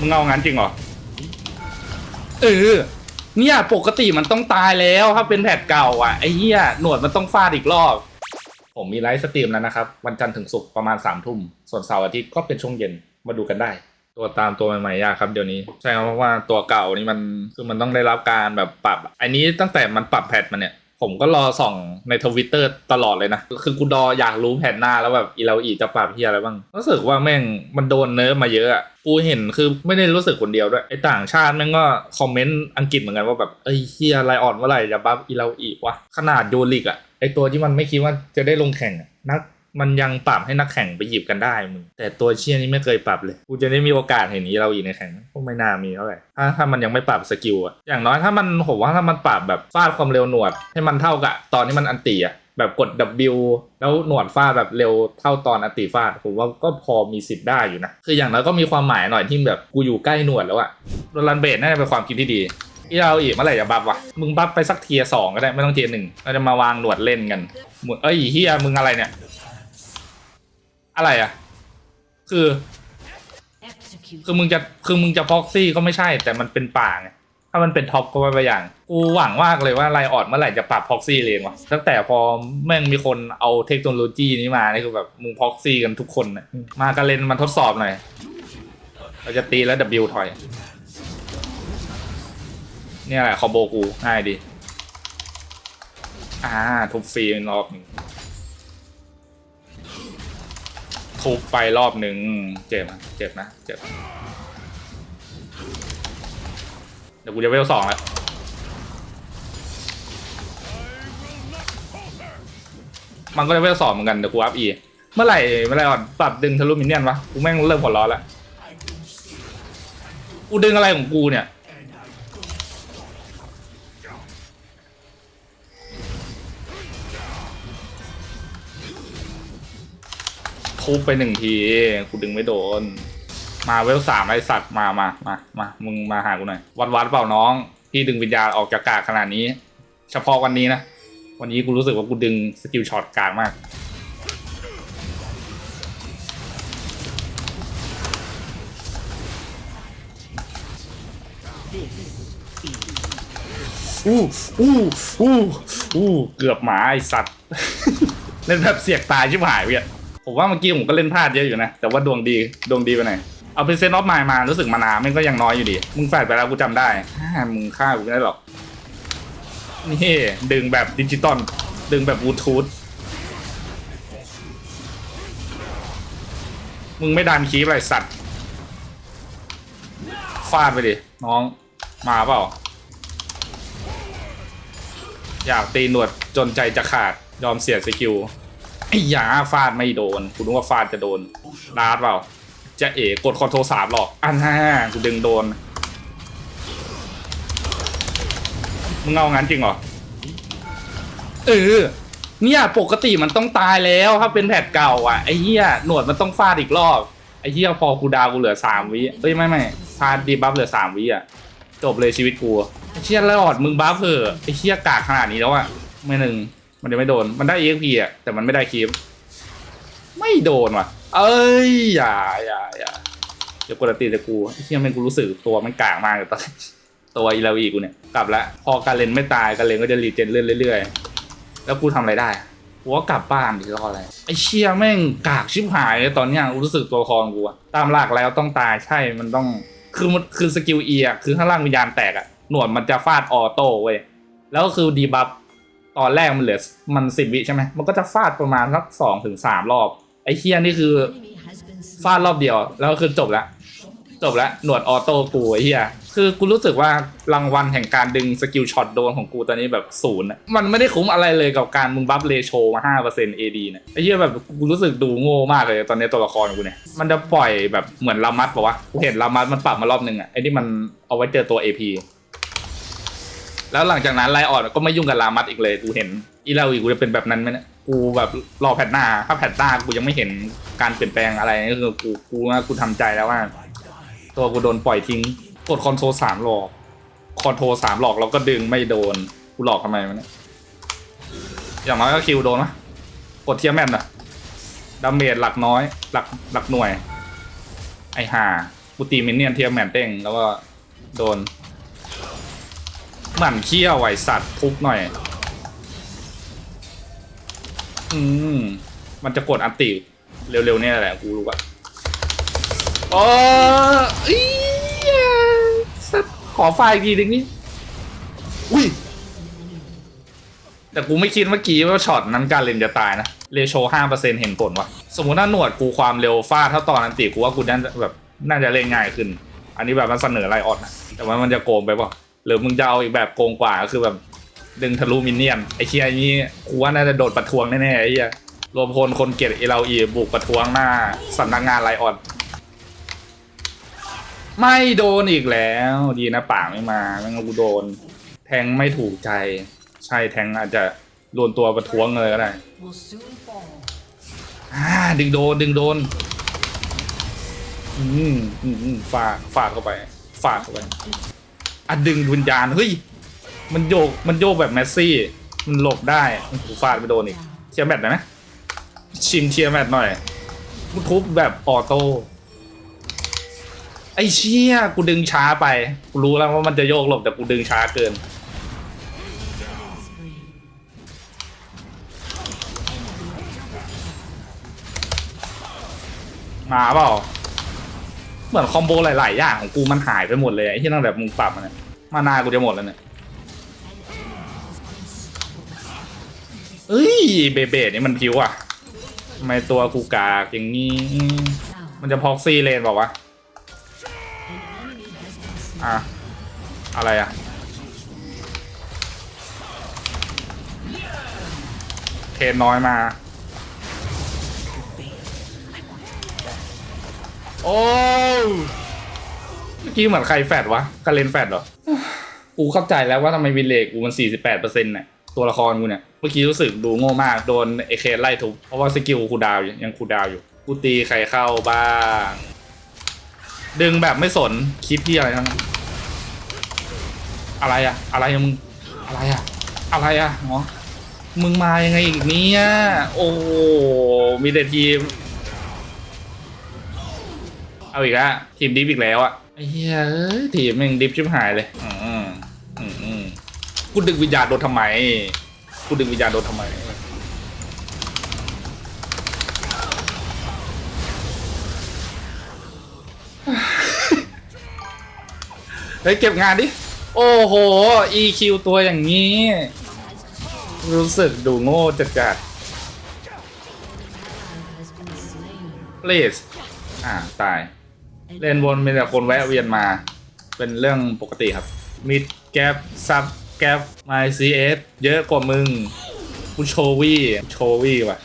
มึงเอางั้นจริงเหรอ เออ เนี่ยปกติมันต้องตายแล้วถ้าเป็นแพทเก่าอะไอ้เหี้ยหนวดมันต้องฟาดอีกรอบ ผมมีไลฟ์สตรีมแล้วนะครับ วันจันทร์ถึงศุกร์ประมาณสามทุ่ม ส่วนเสาร์อาทิตย์ก็เป็นช่วงเย็นมาดูกันได้ ตัวตามตัวใหม่ๆยากครับเดี๋ยวนี้ ใช่ครับเพราะว่าตัวเก่านี่มันคือมันต้องได้รับการแบบปรับ อันนี้ตั้งแต่มันปรับแพทมาเนี่ย ผมก็รอส่องในทวิตเตอร์ตลอดเลยนะ คือกูดออยากรู้แผ่นหน้าแล้วแบบอีเราอีจะปราบเฮียอะไรบ้างรู้สึกว่าแม่งมันโดนเนิร์ฟมาเยอะอะกูเห็นคือไม่ได้รู้สึกคนเดียวด้วยไอต่างชาติแม่งก็คอมเมนต์อังกฤษเหมือนกันว่าแบบเอ้ยเฮียไรออนเมื่อไหร่จะบัฟอีเราอีวะขนาดโยลิกอะไอตัวที่มันไม่คิดว่าจะได้ลงแข่งนัก มันยังปรับให้นักแข่งไปหยิบกันได้มึงแต่ตัวเชี่ยนี้ไม่เคยปรับเลยกูจะได้มีโอกาสเห็นนี้เราอีกในแข่งก็ไม่น่ามีเท่าไหร่ถ้าถ้ามันยังไม่ปรับสกิลอะอย่างน้อยถ้ามันผมว่าถ้ามันปรับแบบฟาดความเร็วหนวด ให้มันเท่ากับตอนที่มันอันตีอะแบบกด W แล้วหนวดฟาดแบบเร็วเท่าตอนอันตีฟาดผมว่าก็พอมีสิทธิ์ได้อยู่นะคืออย่างน้อยก็มีความหมายหน่อยที่แบบกูอยู่ใกล้หนวดแล้วอะโดนรันเบทน่าจะเป็นความคิดที่ดีที่เราอีกเมื่อไหร่จะบัฟวะ มึงบัฟไปสักเทียสองก็ได้ ไม่ต้องเทียหนึ่งเราจะมาวางหนวดเล่นกันเอ้ยเฮียมึงอะไรเนี่ย อะไรอะ คือ Execute. คือมึงจะคือมึงจะพ็อกซี่ก็ไม่ใช่ แต่มันเป็นป่าไงถ้ามันเป็นท็อปก็ไม่ไปอย่าง กูหวังมากเลยว่าไลออดเมื่อไหร่จะปรับพ็อกซี่เลนวะตั้งแต่พอแม่งมีคนเอาเทคโนโลยีนี้มานี่คือแบบมึงพ็อกซี่กันทุกคนนะมากันเลนมันทดสอบหน่อย เราจะตีแล้ว W ถอย เนี่ยแหละคอมโบกูง่ายดี อ่าทุบฟรีรอบหนึ่ง ทุบไปรอบหนึ่งเจ็บอะเจ็บนะเจ็บเดี๋ยวกูจะเวลสองแล้วมันก็จะเวลสองเหมือนกันเดี๋ยวกูอัพอีเมื่อไหร่เมื่อไหร่อ่อนปรับดึงทะลุมินเนี่ยนวะกูแม่งเริ่มหัวร้อนแล้วกูดึงอะไรของกูเนี่ย ทุบไปหนึ่งทีกูดึงไม่โดน มาเวลสามไอสัตว์มามามามามึงมาหากูหน่อยวัดวัดเปล่าน้องพี่ดึงวิญญาณออกจากกากขนาดนี้ เฉพาะวันนี้นะวันนี้กูรู้สึกว่ากูดึงสกิลช็อตกากมากอู้อู้อู้อู้เกือบหมาไอสัตว์ เล่นแบบเสียกตายชิบหายเว้ย ผมว่าเมื่อกี้ผมก็เล่นพลาดเยอะอยู่นะ แต่ว่าดวงดีดวงดีไปไหนอยเอาเป็นเซนออฟมายมารู้สึกมานาไม่งก็ยังน้อยอยู่ดี มึงแฟดไปแล้วกูจำได้ฮ่ามึงฆ่ากูไม่ได้หรอก นี่ดึงแบบดิจิตอลดึงแบบบลูทูธมึงไม่ดันคีบอะไรสัตว์ฟาดไปดิ น้องมาเปล่า อยากตีหนวดจนใจจะขาดยอมเสียสกิล ไอ้ยาฟาดไม่โดนกูนึกว่าฟาดจะโดนลาดเปล่า จะเอ๋กดคอนโทรสามหรอกอันน่ากูดึงโดน มึงเอางั้นจริงเหรอ เออ เนี่ยปกติมันต้องตายแล้วถ้าเป็นแพทเก่าอะไอ้เหี้ยหนวดมันต้องฟาดอีกรอบไอ้เหี้ยพอกูดาวกูเหลือสามวิเอ้ยไม่ไม่พาดดีบัฟเหลือสามวิอะจบเลยชีวิตกูไอ้เชี่ยแล้วอดมึงบัฟเถอะไอ้เชี่ยกากขนาดนี้แล้วอะไม่หนึ่ง มันจะไม่โดน มันได้เอ็กพีอะ แต่มันไม่ได้คีฟไม่โดนว่ะ เอ้ย อย่าอย่าอย่าเดี๋ยวกดตีแต่กูไอ้เชี่ยแม่งกูรู้สึกตัวมันกากมากเลยตอนตัวอีลาวีกูเนี่ย กลับแล้วพอการเลนไม่ตายการเลนก็จะรีเจนเรื่อยๆเรื่อยแล้วกูทำอะไรได้กูก็กลับบ้านดิรออะไร ไอ้เชี่ยแม่งกากชิบหายเลยตอนเนี้ยรู้สึกตัวละครกูอะตามหลักแล้วต้องตายใช่ มันต้อง คือมันคือสกิลเอะคือข้างล่างวิญญาณแตกอะหนวดมันจะฟาดออโต้เว้ย แล้วก็คือดีบัฟ ตอนแรกมันเหลือมันสิบวิใช่ไหมมันก็จะฟาดประมาณสักสองถึงสามรอบ ไอ้เชี่ยนี่คือฟาดรอบเดียว แล้วก็คือจบละจบละหนวดออโต้กูไอ้เหี้ยคือกูรู้สึกว่ารางวัลแห่งการดึงสกิลช็อตโดนของกูตอนนี้แบบศูนย์มันไม่ได้คุ้มอะไรเลยกับการมึงบัฟเลโชมาห้าเปอร์เซ็นต์เอดีเนี่ยไอ้เหี้ยแบบกูรู้สึกดูโง่มากเลยตอนนี้ตัวละครกูเนี่ย มันจะปล่อยแบบเหมือนลามัดบอกว่ากูเห็นลามัดมันปรับมารอบนึงอะไอ้ที่มันเอาไว้เจอตัวเอพี แล้วหลังจากนั้นไลออนก็ไม่ยุ่งกับลามัดอีกเลยกูเห็น อีลาวีกูจะเป็นแบบนั้นไหมเนี่ยกูแบบรอแพทหน้าถ้าแพทหน้ากูยังไม่เห็นการเปลี่ยนแปลงอะไรนี่คือกูกูว่ากูทำใจแล้วว่า ตัวกูโดนปล่อยทิ้งกดคอนโทรสามหลอกคอนโทรสามหลอกแล้วก็ดึงไม่โดนกูหลอกทำไมวะเนี่ยอย่างน้อยก็คิวโดนมะกดเทียมแมนอะดาเมจหลักน้อย หลักหลักหน่วย ไอห่ากูตีมินเนี่ยนเทียมแมนเต้งแล้วก็โดน หมั่นเขี้ยวไอสัตว์ทุบหน่อย อืม มันจะกดอันติเร็วๆเนี่ยแหละกูรู้อะโอ้อีสัตว์ขอไฟล์อีกทีนึงนี่อุ้ย แต่กูไม่คิดเมื่อกี้ว่าช็อตนั้นการเล่นจะตายนะ เรโชห้าเปอร์เซ็นเห็นผลวะสมมุติถ้าหนวดกูความเร็วฟาดเท่าตอนอันติกูว่ากูน่าจะแบบน่าจะเล่นง่ายขึ้น อันนี้แบบมันเสนอไลออนนะแต่ว่ามันจะโกงไปเปล่ะ หรือมึงจะเอาอีกแบบโกงกว่าก็คือแบบ ดึงทะลุมินเนี่ยนไอ้เชียนี้กูว่าน่าจะโดดประท้วงแน่ๆไอ้เหี้ยรวมพลคนเกลียดเอลอีบุกประท้วงหน้าสำนักงานไลออนไม่โดนอีกแล้ว ดีนะป่าไม่มาไม่งั้นกูโดน แทงไม่ถูกใจ ใช่แทงอาจจะโดนตัวประท้วงเลยก็ได้ดึงโดนดึงโดน อืมอืมอืมฟาดฟาดเข้าไปฟาดเข้าไป อะดึงวิญญาณเฮ้ยมันโยกมันโยกแบบแมสซี่ มันหลบได้กูฟาดไปโดนอีกเชียร์แมตช์หน่อยไหมชิมเชียร์แมตช์หน่อยกูทุบแบบออโต้ไอ้เชี่ยกูดึงช้าไป กูรู้แล้วว่ามันจะโยกหลบแต่กูดึงช้าเกิน มาเปล่า เหมือนคอมโบหลาย ๆ อย่างของกูมันหายไปหมดเลยไอ้ที่ตั้งแต่มึงปรับมาเนี่ยมานากูจะหมดแล้วเนี่ยเอ้ยเบเบนี่มันพิวอะทำไมตัวกูกากอย่างนี้ มันจะพอกซี่เลนบอกว่าอะ อะไรอะเทนน้อยมา โอ้เมื่อกี้เหมือนใครแฟดวะกาเลนแฟดเหรอ กูเข้าใจแล้วว่าทำไมวินเลกกูมัน 48%เนี่ยตัวละครกูเนี่ย เมื่อกี้รู้สึกดูโง่มาก โดนเอเคไล่ทุบ เพราะว่าสกิลกูดาวอยู่ยังกูดาวอยู่ กูตีใครเข้าบ้าง ดึงแบบไม่สนคลิปที่อะไรทั้งนั้นอะไรอะอะไรอะมึง อะไรอะอะไรอะหมอมึงมายังไงอีกเนี่ยโอ้ มีแต่ทีม เอาอีกแล้วทีมดิฟอีกแล้วอะไอ้เหี้ยเอ้ยทีมแม่งดิฟชิบหายเลยอืมอืมอืมกูดึงวิญญาณโดนทำไมกูดึงวิญญาณโดนทำไมเฮ้ยเก็บงานดิ โอ้โห EQ ตัวอย่างนี้ รู้สึกดูโง่จัดจัด Has been slain. เลสอ่า ตาย เลนบนมีแต่คนแวะเวียนมา เป็นเรื่องปกติครับ มิดแกปซับแกปไมซีเอสเยอะกว่ามึงกูโชวี่โชวี่ว่ะ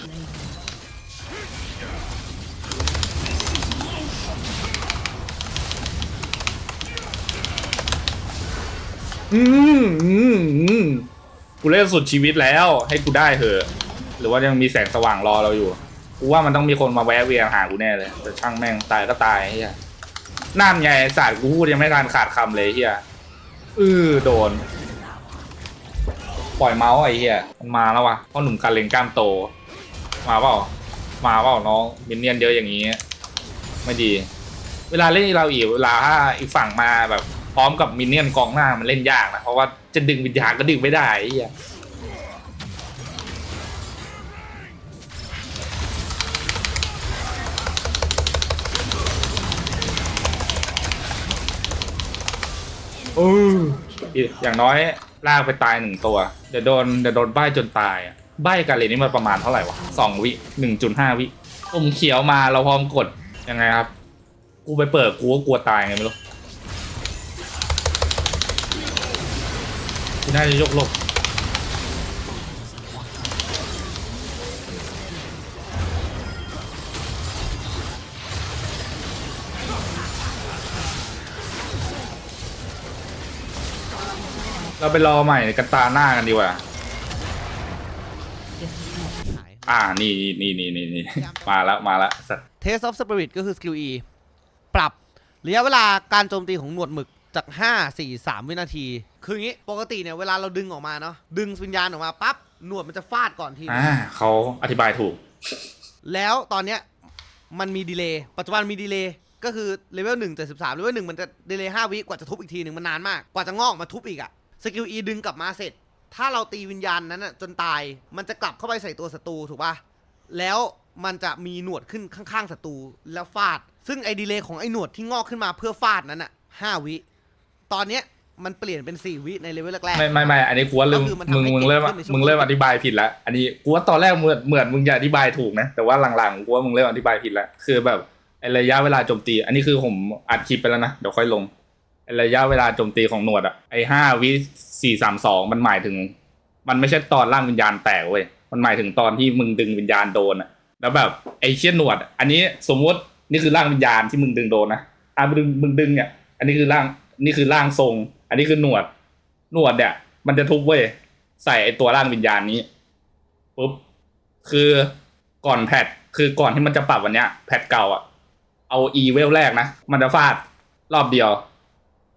อืมอืมอืมกูเล่นสุดชีวิตแล้ว ให้กูได้เถอะ หรือว่ายังมีแสงสว่างรอเราอยู่ กูว่ามันต้องมีคนมาแวะเวียนหากูแน่เลย แต่ช่างแม่งตายก็ตายไอ้เฮีย นั่นไงศาสตร์กูพูดยังไม่ทันขาดคำเลยเฮียอือโดน ปล่อยเมาส์ไอ้เฮียมันมาแล้ววะพ่อหนุ่มการเลงกล้ามโต มาเปล่า มาเปล่าน้องมินเนี่ยนเยอะอย่างนี้ ไม่ดี เวลาเล่นเราอีกเวลาถ้าอีกฝั่งมาแบบพร้อมกับมินเนี่ยนกองหน้ามันเล่นยากนะ เพราะว่าจะดึงวิญญาณก็ดึงไม่ได้ไอ้เฮีย เอออย่างน้อยลากไปตายหนึ่งตัว เดี๋ยวโดนเดี๋ยวโดนใบจนตายอะใบกันเลยนี่มันประมาณเท่าไหร่วะสองวิหนึ่งจุดห้าวิปุ่มเขียวมาเราพร้อมกดยังไงครับ กูไปเปิดกูก็กลัวตายไงไม่รู้น่าจะยกลบ เราไปรอใหม่กันตาหน้ากันดีกว่าหายอ่า นี่นี่นี่นี่นี่ มาแล้วมาแล้วสัตว์ Taste of Spirit ก็คือสกิล E ปรับระยะเวลาการโจมตีของหนวดหมึกจาก 5 4 3 วินาที คืออย่างนี้ ปกติเนี่ย เวลาเราดึงออกมาเนาะ ดึงวิญญาณออกมาปั๊บ หนวดมันจะฟาดก่อนทีนึอ่างเขาอธิบายถูก แล้วตอนเนี้ยมันมีดีเลย์ ปัจจุบันมีดีเลย์ ก็คือเลเวลหนึ่งเจ็ดสิบสามเลเวลหนึ่งมันจะดีเลย์ห้าวิกว่าจะทุบอีกทีหนึ่งมันนานมาก กว่าจะงอกมาทุบอีกอะ สกิลอีดึงกลับมาเสร็จ ถ้าเราตีวิญญาณนั้นอะจนตาย มันจะกลับเข้าไปใส่ตัวศัตรูถูกปะแล้วมันจะมีหนวดขึ้นข้างๆศัตรูแล้วฟาด ซึ่งไอ้ดีเลย์ของไอ้หนวดที่งอกขึ้นมาเพื่อฟาดนั้นอะห้าวิ ตอนเนี้ยมันเปลี่ยนเป็นสี่วิในเลเวลแรกๆ ไม่ไม่ไม่อันนี้กูว่าเริ่มก็คือมันทำมึงให้มึงเริ่มเก่งขึ้นในช่วง มึงเริ่มอธิบายผิดแล้วอันนี้กูว่าตอนแรกเหมือนเหมือนมึงจะอธิบายถูกนะแต่ว่าหลังๆกูว่ามึงเริ่มอธิบายผิดแล้วคือแบบไอ้ระยะเวลาโจมตี อันนี้คือผมอัดคลิปไปแล้วนะเดี๋ยวค่อยลงไอ้ ระยะเวลาโจมตีของหนวดอะไอห้าวิสี่สามสองมันหมายถึง มันไม่ใช่ตอนร่างวิญญาณแตกเว้ยมันหมายถึงตอนที่มึงดึงวิญญาณโดนอะแล้วแบบไอเชี่ยหนวด อันนี้สมมตินี่คือร่างวิญญาณที่มึงดึงโดนนะอะมึงดึงมึงดึงเนี่ยอันนี้คือร่างนี่คือร่างทรง อันนี้คือหนวด หนวดเนี่ย มันจะทุบเว้ยใส่ไอตัวร่างวิญญาณนี้ปุ๊บคือก่อนแพทคือก่อนที่มันจะปรับวันเนี้ยแพทเก่าอะเอาอีเวลแรกนะ มันจะฟาดรอบเดียว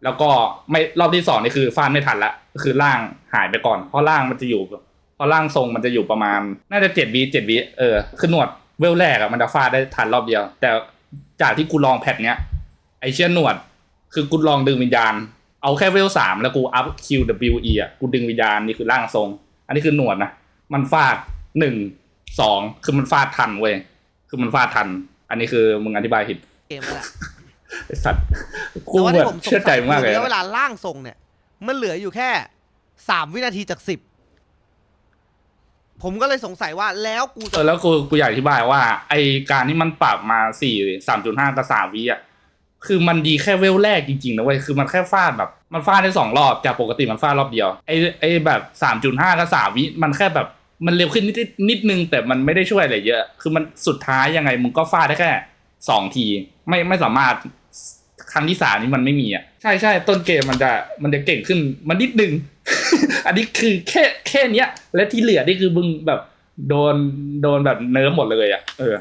แล้วก็ไม่รอบที่สองนี่คือฟาดไม่ทันละก็คือร่างหายไปก่อน เพราะร่างมันจะอยู่เพราะร่างทรงมันจะอยู่ประมาณ น่าจะเจ็ดวิเจ็ดวิเออคือหนวดเวลแรกอะมันจะฟาดได้ทันรอบเดียว แต่จากที่กูลองแพทเนี้ยไอเชี่ยหนวด คือกูลองดึงวิญญาณ เอาแค่เวลสามแล้วกูอัพ QWE อะกูดึงวิญญาณนี่คือร่างทรง อันนี้คือหนวดนะมันฟาดหนึ่งสองคือมันฟาดทันเว้ยคือมันฟาดทัน อันนี้คือมึงอธิบายผิดเกมละ ไอสัตว์กูแต่ว่าแบที่บผมสงเชื่อใจสัยมึงมากคืเลอยระยะเวลาล่างทรงเนี่ย มันเหลืออยู่แค่สามวินาทีจากสิบผมก็เลยสงสัยว่าแล้วกูเอจะอแล้วกูกูอยากอธิบายว่า ไอการที่มันปรับมาสี่สามจุดห้ากับสามวิอะคือมันดีแค่เวลแรกจริงๆนะเว้ยคือมันแค่ฟาดแบบมันฟาดได้สองรอบจากปกติมันฟาดรอบเดียวไอไอแบบสามจุดห้ากับสามวิมันแค่แบบมันเร็วขึ้นนิดนิดนึงแต่มันไม่ได้ช่วยอะไรเยอะ คือมันสุดท้ายยังไงมึงก็ฟาดได้แค่ สองทีไม่ไม่สามารถครั้งที่สามนี้มันไม่มีอะใช่ใช่ต้นเกมมันจะมันจะเก่งขึ้นมันนิดนึง อันนี้คือแค่แค่เนี้ย และที่เหลือนี่คือมึงแบบโดนโดนแบบเนิร์ฟหมดเลยอะเออ